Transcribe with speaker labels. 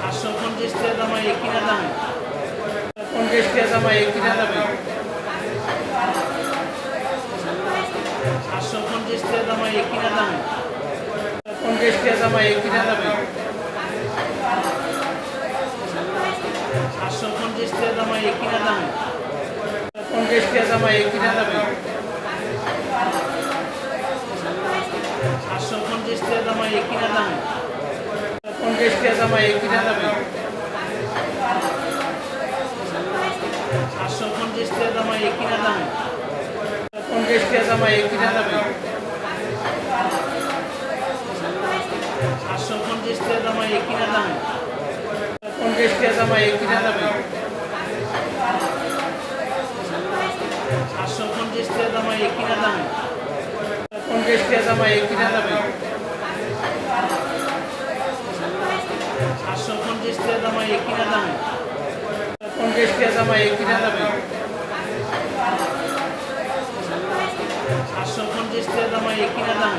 Speaker 1: সাতশো পঞ্চাশ টাকা দাম এক কিনা দাম পঞ্চাশ টাকা দাম এক কিনা যাবে। সাতশো পঞ্চাশ টাকা দাম এক কিনা দাম পঞ্চাশ টাকা দাম এক কিনা যাবে। সাতশো পঞ্চাশ টাকা দাম দাম দাম সাতশো পঞ্চাশ টাকা দাম এক কিনা দাম। পঞ্চাশ টাকা দাম এক কিনা যাবে সাতশো পঞ্চাশ টাকা দাম এক কিনা দাম। পঞ্চাশ টাকা দাম এক কিনা যাবে সাতশো দাম এক কিনা দাম। পঞ্চাশ টাকা দাম এক কিনা যাবে সাতশো পঞ্চাশ টাকা দাম দাম পঞ্চাশ টাকা দাম এক কিনা যাবে সাতশো পঞ্চাশ টাকা দাম এক কিনা দাম পঞ্চাশ টাকা দাম এক কিনা যাবে সাতশো পঞ্চাশ টাকা দাম এক কিনা দাম।